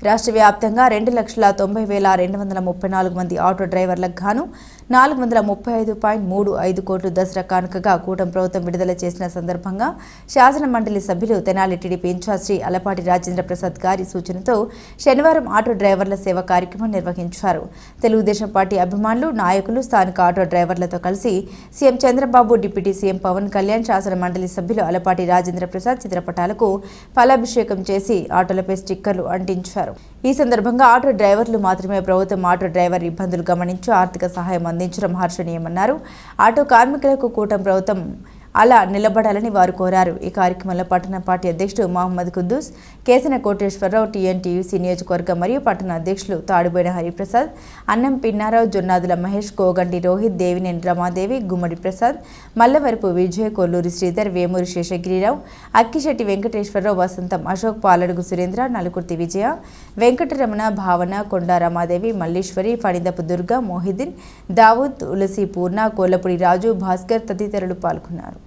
రాష్ట్ర వ్యాప్తంగా రెండు లక్షల తొంభై వేల రెండు వందల ముప్పై నాలుగు మంది ఆటో డ్రైవర్లకు గాను నాలుగు వందల ముప్పై ఐదు పాయింట్ మూడు ఐదు కోట్లు దసరా కానుకగా కూటమి ప్రభుత్వం విడుదల చేసిన సందర్భంగా శాసన మండలి సభ్యులు Tenali TDP in charge Shri Alapati Rajendra Prasad గారి సూచనతో శనివారం ఆటో డ్రైవర్ల సేవ కార్యక్రమం నిర్వహించారు. తెలుగుదేశం పార్టీ అభిమానులు నాయకులు స్థానిక ఆటో డ్రైవర్లతో కలిసి CM Chandrababu deputy CM Pawan Kalyan శాసన మండలి సభ్యులు అలపాటి రాజేంద్ర ప్రసాద్ చిత్రపటాలకు ఫలాభిషేకం చేసి ఆటోలపై స్టిక్కర్లు అంటించారు. ఈ సందర్భంగా ఆటో డ్రైవర్లు మాత్రమే ప్రభుత్వం ఆటో డ్రైవర్ ఇబ్బందులు గమనించి ఆర్థిక సహాయం స్పందించడం హర్షణీయమన్నారు. ఆటో కార్మికులకు కూటమి ప్రభుత్వం అలా నిలబడాలని వారు కోరారు. ఈ కార్యక్రమంలో పట్టణ పార్టీ అధ్యక్షుడు మహమ్మద్ కుద్దూస్ కేసన కోటేశ్వరరావు టీఎన్టీయూసీ నియోజకవర్గం మరియు పట్టణ అధ్యక్షులు తాడుబోయిన హరిప్రసాద్ అన్నం పిన్నారావు జొన్నాదుల మహేష్ కోగండి రోహిత్ దేవినేని రమాదేవి గుమ్మడి ప్రసాద్ మల్లవరపు విజయ్ కొల్లూరి శ్రీధర్ వేమూరి శేషగిరిరావు అక్కిశెట్టి వెంకటేశ్వరరావు వసంతం అశోక్ పాలడుగు సురేంద్ర నలుకుర్తి విజయ వెంకటరమణ భావన కొండ రమాదేవి మల్లీశ్వరి ఫణిదపు దుర్గా మోహిదీన్ దావూద్ తులసి పూర్ణ కోలపుడి రాజు భాస్కర్ తదితరులు పాల్గొన్నారు.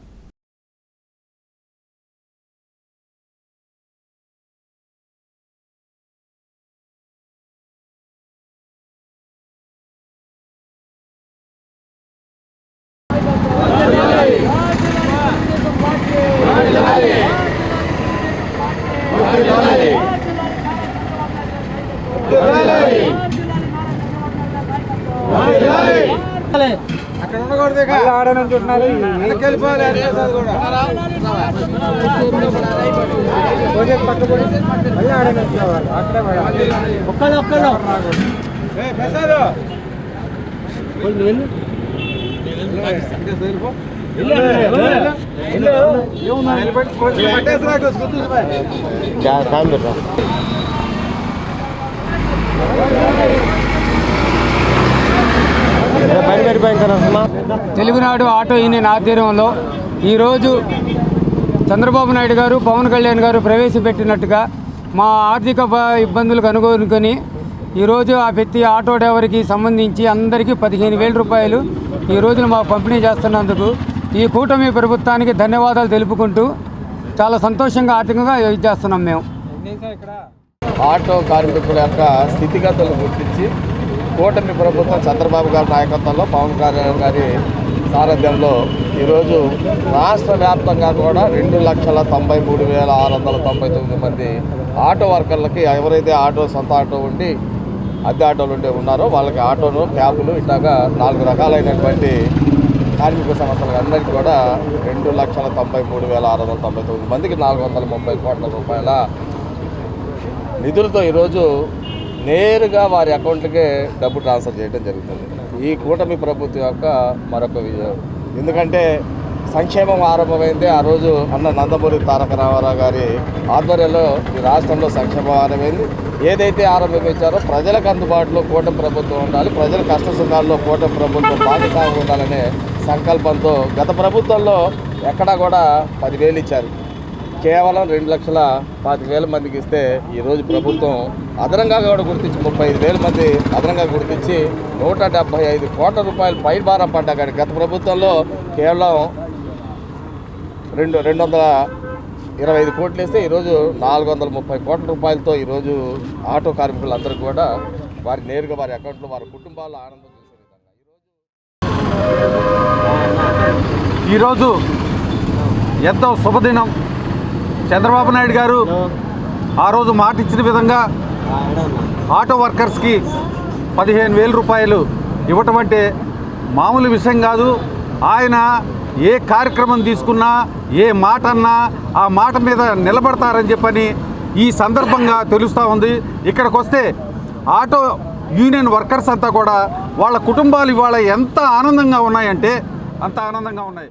అక్కడ ఉండకూడదు. రోజు పట్టుకొని మళ్ళీ ఆడ నుంచి రావాలి. అక్కడే పడాలి. ఏయ్, ప్రసాద్. వెళ్ళు, తెలుగునాడు ఆటో యూనియన్ ఆధ్వర్యంలో ఈరోజు చంద్రబాబు నాయుడు గారు పవన్ కళ్యాణ్ గారు ప్రవేశపెట్టినట్టుగా మా ఆర్థిక ఇబ్బందులు ఇబ్బందులకు ఈరోజు ఆ ప్రతి ఆటో డ్రైవర్కి సంబంధించి అందరికీ పదిహేను వేల రూపాయలు ఈ రోజున మా పంపిణీ చేస్తున్నందుకు ఈ కూటమి ప్రభుత్వానికి ధన్యవాదాలు తెలుపుకుంటూ చాలా సంతోషంగా ఆర్థికంగా చేస్తున్నాం మేము. ఆటో కార్మికుల యొక్క స్థితిగతులు గుర్తించి కూటమి ప్రభుత్వం చంద్రబాబు గారి నాయకత్వంలో పవన్ కళ్యాణ్ గారి సారథ్యంలో ఈరోజు రాష్ట్ర వ్యాప్తంగా కూడా రెండు లక్షల తొంభై మూడు వేల ఆరు వందల తొంభై తొమ్మిది మంది ఆటో వర్కర్లకి ఎవరైతే ఆటో సొంత ఆటో ఉండి అద్దె ఆటోలు ఉండే ఉన్నారో వాళ్ళకి ఆటోలు క్యాబులు ఇట్లాగా నాలుగు రకాలైనటువంటి కార్మిక సంస్థలకు అందరికీ కూడా రెండు లక్షల తొంభై మూడు వేల ఆరు వందల తొంభై తొమ్మిది మందికి నాలుగు వందల ముప్పై కోట్ల రూపాయల నిధులతో ఈరోజు నేరుగా వారి అకౌంట్లకే డబ్బు ట్రాన్స్ఫర్ చేయడం జరుగుతుంది. ఈ కూటమి ప్రభుత్వం యొక్క మరొక విజయం. ఎందుకంటే సంక్షేమం ఆరంభమైంది ఆ రోజు అన్న నందమూరి తారక రామారావు గారి ఆధ్వర్యంలో ఈ రాష్ట్రంలో సంక్షేమం ఆరంభమైంది. ఏదైతే ఆరంభించారో ప్రజలకు అందుబాటులో కూటమి ప్రభుత్వం ఉండాలి ప్రజల కష్ట సుఖాల్లో కూటమి ప్రభుత్వం భాగస్వామి ఉండాలనే సంకల్పంతో గత ప్రభుత్వంలో ఎక్కడా కూడా పదివేలు ఇచ్చారు. కేవలం రెండు లక్షల పాతిక వేల మందికి ఇస్తే ఈరోజు ప్రభుత్వం అదనంగా కూడా గుర్తించి ముప్పై ఐదు వేల మంది అదనంగా గుర్తించి నూట డెబ్బై ఐదు కోట్ల రూపాయలు పై భారం పడ్డా కానీ గత ప్రభుత్వంలో కేవలం రెండు రెండు వందల ఇరవై ఐదు కోట్లు వేస్తే ఈరోజు నాలుగు వందల ముప్పై కోట్ల రూపాయలతో ఈరోజు ఆటో కార్మికులందరూ కూడా వారి నేరుగా వారి అకౌంట్లో వారి కుటుంబాల్లో ఆనందం చూసే విధంగా ఈరోజు ఎంతో శుభదినం. చంద్రబాబు నాయుడు గారు ఆ రోజు మాట ఇచ్చిన విధంగా ఆటో వర్కర్స్కి పదిహేను వేల రూపాయలు ఇవ్వటం అంటే మామూలు విషయం కాదు. ఆయన ఏ కార్యక్రమం తీసుకున్నా ఏ మాట అన్నా ఆ మాట మీద నిలబడతారని చెప్పని ఈ సందర్భంగా తెలుస్తూ ఉంది. ఇక్కడికి వస్తే ఆటో యూనియన్ వర్కర్స్ అంతా కూడా వాళ్ళ కుటుంబాలు ఇవాళ ఎంత ఆనందంగా ఉన్నాయంటే అంత ఆనందంగా ఉన్నాయి.